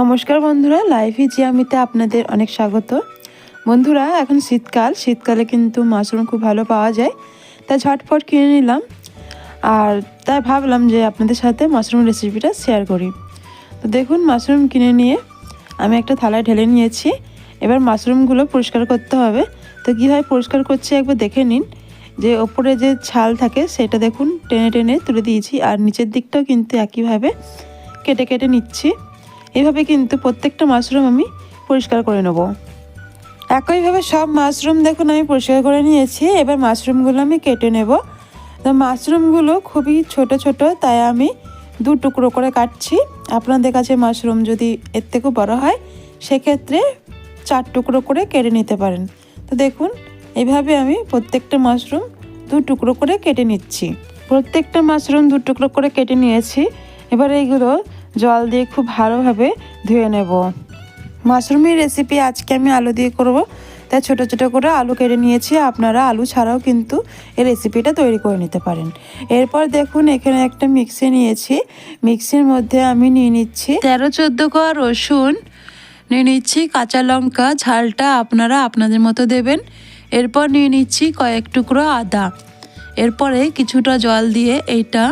নমস্কার বন্ধুরা, লাইফে জিয়ামিতে আপনাদের অনেক স্বাগত। বন্ধুরা, এখন শীতকাল, শীতকালে কিন্তু মাশরুম খুব ভালো পাওয়া যায় তাই ঝটফট কিনে নিলাম। আর তাই ভাবলাম যে আপনাদের সাথে মাশরুম রেসিপিটা শেয়ার করি। তো দেখুন, মাশরুম কিনে নিয়ে আমি একটা থালায় ঢেলে নিয়েছি। এবার মাশরুমগুলো পরিষ্কার করতে হবে। তো কীভাবে পরিষ্কার করছি একবার দেখে নিন। যে ওপরে যে ছাল থাকে, সেটা দেখুন, টেনে টেনে তুলে দিয়েছি। আর নিচের দিকটাও কিন্তু একইভাবে কেটে কেটে নিচ্ছি। এভাবে কিন্তু প্রত্যেকটা মাশরুম আমি পরিষ্কার করে নেব। একইভাবে সব মাশরুম দেখুন আমি পরিষ্কার করে নিয়েছি, এবার মাশরুমগুলো আমি কেটে নেব। তো মাশরুমগুলো খুবই ছোট ছোট, তাই আমি দু টুকরো করে কাটছি। আপনাদের কাছে মাশরুম যদি এর থেকেও বড় হয়, সেক্ষেত্রে চার টুকরো করে কেটে নিতে পারেন। তো দেখুন, এভাবে আমি প্রত্যেকটা মাশরুম দু টুকরো করে কেটে নিচ্ছি। প্রত্যেকটা মাশরুম দু টুকরো করে কেটে নিয়েছি। এবার এইগুলো জল দিয়ে খুব ভালোভাবে ধুয়ে নেব। মাশরুমের রেসিপি আজকে আমি আলু দিয়ে করব। তাই ছোট ছোট করে আলু কেটে নিয়েছি। আপনারা আলু ছাড়াও কিন্তু এই রেসিপিটা তৈরি করে নিতে পারেন। এরপর দেখুন, এখানে একটা মিক্সি নিয়েছি। মিক্সির মধ্যে আমি নিয়ে নিচ্ছি তেরো চোদ্দ কোয়া রসুন। নিয়ে নিচ্ছি কাঁচা লঙ্কা। ঝালটা আপনারা আপনাদের মতো দেবেন। এরপর নিয়ে নিচ্ছি কয়েক টুকরো আদা। এরপরে কিছুটা জল দিয়ে এইটা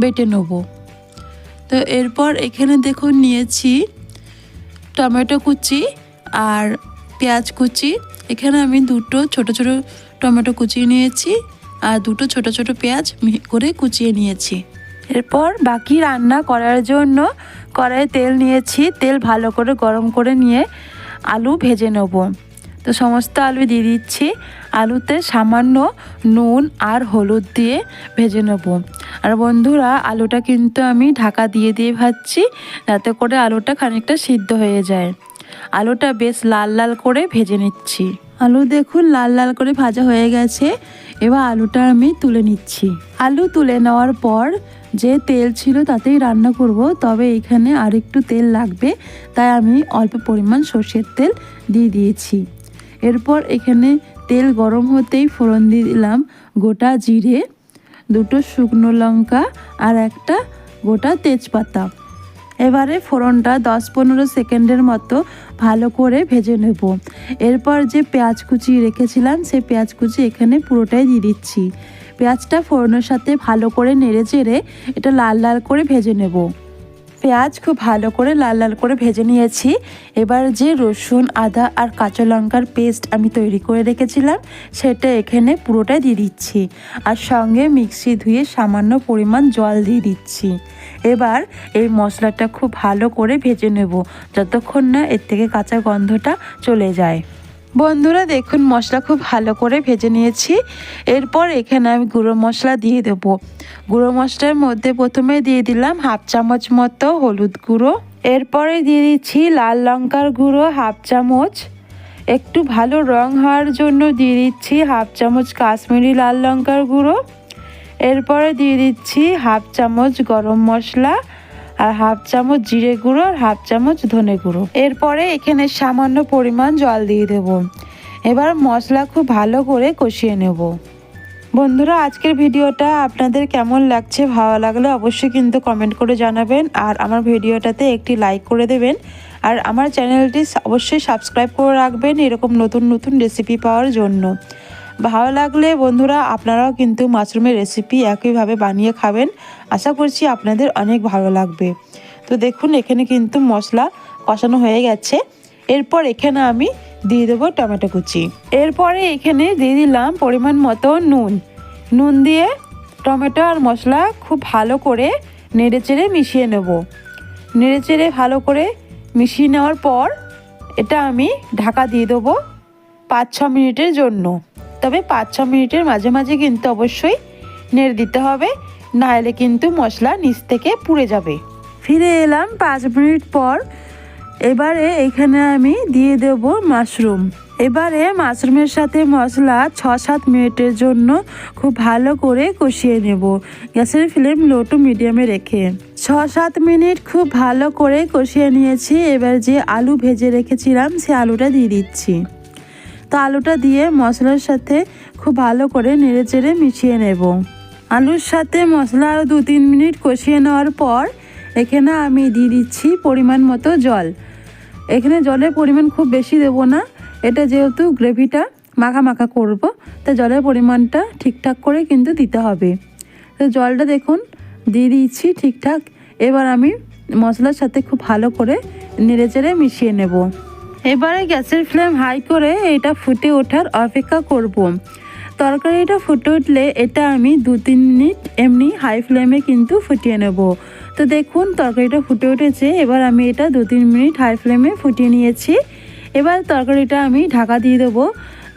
বেটে নেব। তো এরপর এখানে দেখুন নিয়েছি টমেটো কুচি আর পেঁয়াজ কুচি। এখানে আমি দুটো ছোট ছোট টমেটো কুচিয়ে নিয়েছি আর দুটো ছোট ছোট পেঁয়াজ করে কুচিয়ে নিয়েছি। এরপর বাকি রান্না করার জন্য কড়াইয়ে তেল নিয়েছি। তেল ভালো করে গরম করে নিয়ে আলু ভেজে নেব। তো সমস্ত আলু দিয়ে দিচ্ছি। আলুতে সামান্য নুন আর হলুদ দিয়ে ভেজে নেব। আর বন্ধুরা, আলুটা কিন্তু আমি ঢাকা দিয়ে দিয়ে ভাজছি, যাতে করে আলুটা খানিকটা সিদ্ধ হয়ে যায়। আলুটা বেশ লাল লাল করে ভেজে নিচ্ছি। আলু দেখুন লাল লাল করে ভাজা হয়ে গেছে। এবার আলুটা আমি তুলে নিচ্ছি। আলু তুলে নেওয়ার পর যে তেল ছিল তাতেই রান্না করব, তবে এখানে আর একটু তেল লাগবে, তাই আমি অল্প পরিমাণ সর্ষের তেল দিয়ে দিয়েছি। এরপর এখানে তেল গরম হতেই ফোড়ন দিয়ে দিলাম গোটা জিরে, দুটো শুকনো লঙ্কা আর একটা গোটা তেজপাতা। এবারে ফোড়নটা দশ পনেরো সেকেন্ডের মতো ভালো করে ভেজে নেব। এরপর যে পেঁয়াজ কুচি রেখেছিলাম, সেই পেঁয়াজ কুচি এখানে পুরোটাই দিয়ে দিচ্ছি। পেঁয়াজটা ফোড়নের সাথে ভালো করে নেড়ে চেড়ে এটা লাল লাল করে ভেজে নেব। পেঁয়াজ খুব ভালো করে লাল লাল করে ভেজে নিয়েছি। এবার যে রসুন, আদা আর কাঁচা লঙ্কার পেস্ট আমি তৈরি করে রেখেছিলাম, সেটা এখানে পুরোটাই দিয়ে দিচ্ছি। আর সঙ্গে মিক্সি ধুয়ে সামান্য পরিমাণ জল দিয়ে দিচ্ছি। এবার এই মশলাটা খুব ভালো করে ভেজে নেব, যতক্ষণ না এর থেকে কাঁচা গন্ধটা চলে যায়। বন্ধুরা, দেখুন, মশলা খুব ভালো করে ভেজে নিয়েছি। এরপর এখানে আমি গুঁড়ো মশলা দিয়ে দেব। গুঁড়ো মশলার মধ্যে প্রথমে দিয়ে দিলাম হাফ চামচ মতো হলুদ গুঁড়ো। এরপরে দিয়ে দিচ্ছি লাল লঙ্কার গুঁড়ো হাফ চামচ। একটু ভালো রং হওয়ার জন্য দিয়ে দিচ্ছি হাফ চামচ কাশ্মীরি লাল লঙ্কার গুঁড়ো। এরপরে দিয়ে দিচ্ছি হাফ চামচ গরম মশলা। আর হাফ চামচ জিরে গুঁড়ো আর হাফ চামচ ধনে গুঁড়ো। এরপরে এখানে সামান্য পরিমাণ জল দিয়ে দেব। এবার মশলা খুব ভালো করে কষিয়ে নেব। বন্ধুরা, আজকের ভিডিওটা আপনাদের কেমন লাগছে, ভালো লাগলে অবশ্যই কিন্তু কমেন্ট করে জানাবেন। আর আমার ভিডিওটাতে একটি লাইক করে দেবেন। আর আমার চ্যানেলটি অবশ্যই সাবস্ক্রাইব করে রাখবেন, এরকম নতুন নতুন রেসিপি পাওয়ার জন্য। ভালো লাগলে বন্ধুরা আপনারাও কিন্তু মাশরুমের রেসিপি একইভাবে বানিয়ে খাবেন। আশা করছি আপনাদের অনেক ভালো লাগবে। তো দেখুন, এখানে কিন্তু মশলা কষানো হয়ে গেছে। এরপর এখানে আমি দিয়ে দেবো টমেটো কুচি। এরপরে এখানে দিয়ে দিলাম পরিমাণ মতো নুন। নুন দিয়ে টমেটো আর মশলা খুব ভালো করে নেড়ে চেড়ে মিশিয়ে নেব। নেড়ে চেড়ে ভালো করে মিশিয়ে নেওয়ার পর এটা আমি ঢাকা দিয়ে দেবো পাঁচ ছ মিনিটের জন্য। তবে পাঁচ ছ মিনিটের মাঝে মাঝে কিন্তু অবশ্যই নেড়ে দিতে হবে। না নাহলে কিন্তু মশলা নিচ থেকে পুড়ে যাবে। ফিরে এলাম পাঁচ মিনিট পর। এবারে এখানে আমি দিয়ে দেব মাশরুম। এবারে মাশরুমের সাথে মশলা ছ সাত মিনিটের জন্য খুব ভালো করে কষিয়ে নেব। গ্যাসের ফ্লেম লো টু মিডিয়ামে রেখে। ছ সাত মিনিট খুব ভালো করে কষিয়ে নিয়েছি। এবার যে আলু ভেজে রেখেছিলাম সে আলুটা দিয়ে দিচ্ছি। তো আলুটা দিয়ে মশলার সাথে খুব ভালো করে নেড়ে চেড়ে মিশিয়ে নেব। আলুর সাথে মশলা আরও দু তিন মিনিট কষিয়ে নেওয়ার পর এখানে আমি দিয়ে দিচ্ছি পরিমাণ মতো জল। এখানে জলের পরিমাণ খুব বেশি দেবো না, এটা যেহেতু গ্রেভিটা মাখা মাখা করব, তা জলের পরিমাণটা ঠিকঠাক করে কিন্তু দিতে হবে। তো জলটা দেখুন, দিয়ে দিচ্ছি ঠিকঠাক। এবার আমি মশলার সাথে খুব ভালো করে নেড়ে চেড়ে মিশিয়ে নেব। এবারে গ্যাসের ফ্লেম হাই করে এটা ফুটে ওঠার অপেক্ষা করব। তরকারিটা ফুটে উঠলে এটা আমি দু তিন মিনিট এমনি হাই ফ্লেমে কিন্তু ফুটিয়ে নেব। তো দেখুন, তরকারিটা ফুটে উঠেছে। এবার আমি এটা দু তিন মিনিট হাই ফ্লেমে ফুটিয়ে নিয়েছি। এবার তরকারিটা আমি ঢাকা দিয়ে দেবো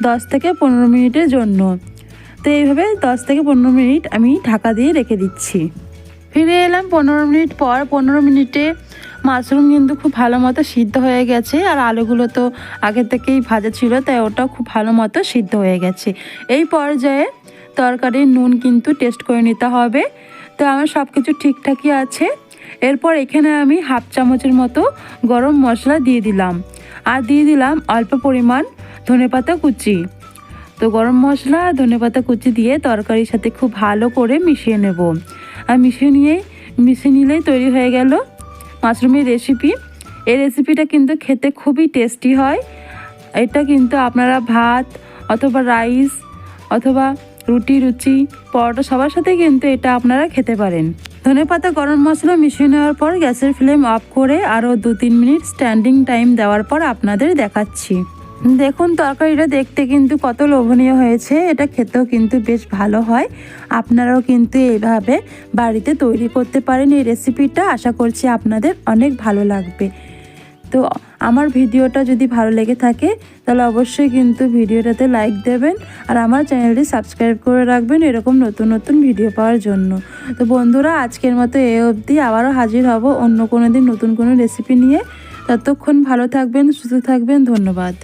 দশ থেকে পনেরো মিনিটের জন্য। তো এইভাবে দশ থেকে পনেরো মিনিট আমি ঢাকা দিয়ে রেখে দিচ্ছি। ফিরে এলাম পনেরো মিনিট পর। পনেরো মিনিটে মাশরুম কিন্তু খুব ভালো মতো সিদ্ধ হয়ে গেছে, আর আলুগুলো তো আগে থেকেই ভাজা ছিল, তাই ওটাও খুব ভালো মতো সিদ্ধ হয়ে গেছে। এই পর্যায়ে তরকারির নুন কিন্তু টেস্ট করে নিতে হবে। তো আমার সব কিছু ঠিকঠাকই আছে। এরপর এখানে আমি হাফ চামচের মতো গরম মশলা দিয়ে দিলাম। আর দিয়ে দিলাম অল্প পরিমাণ ধনেপাতা কুচি। তো গরম মশলা ধনেপাতা কুচি দিয়ে তরকারির সাথে খুব ভালো করে মিশিয়ে নেব। আর মিশিয়ে নিয়ে মিশিয়ে নিলেই তৈরি হয়ে গেল মাশরুমের রেসিপি এই রেসিপিটা কিন্তু খেতে খুবই টেস্টি হয়। এটা কিন্তু আপনারা ভাত অথবা রাইস অথবা রুটি, রুচি, পরোটা সবার সাথে কিন্তু এটা আপনারা খেতে পারেন। ধনে পাতা, গরম মশলা মিশিয়ে নেওয়ার পর গ্যাসের ফ্লেম অফ করে আরও দু তিন মিনিট স্ট্যান্ডিং টাইম দেওয়ার পর আপনাদের দেখাচ্ছি। দেখুন, তরকারিটা দেখতে কিন্তু কত লোভনীয় হয়েছে। এটা খেতেও কিন্তু বেশ ভালো হয়। আপনারাও কিন্তু এইভাবে বাড়িতে তৈরি করতে পারেন এই রেসিপিটা। আশা করছি আপনাদের অনেক ভালো লাগবে। তো আমার ভিডিওটা যদি ভালো লেগে থাকে, তাহলে অবশ্যই কিন্তু ভিডিওটাতে লাইক দেবেন আর আমার চ্যানেলটি সাবস্ক্রাইব করে রাখবেন এরকম নতুন নতুন ভিডিও পাওয়ার জন্য। তো বন্ধুরা, আজকের মতো এ অবধি আবারও হাজির হব অন্য কোনো দিন নতুন কোনো রেসিপি নিয়ে। ততক্ষণ ভালো থাকবেন, সুস্থ থাকবেন, ধন্যবাদ।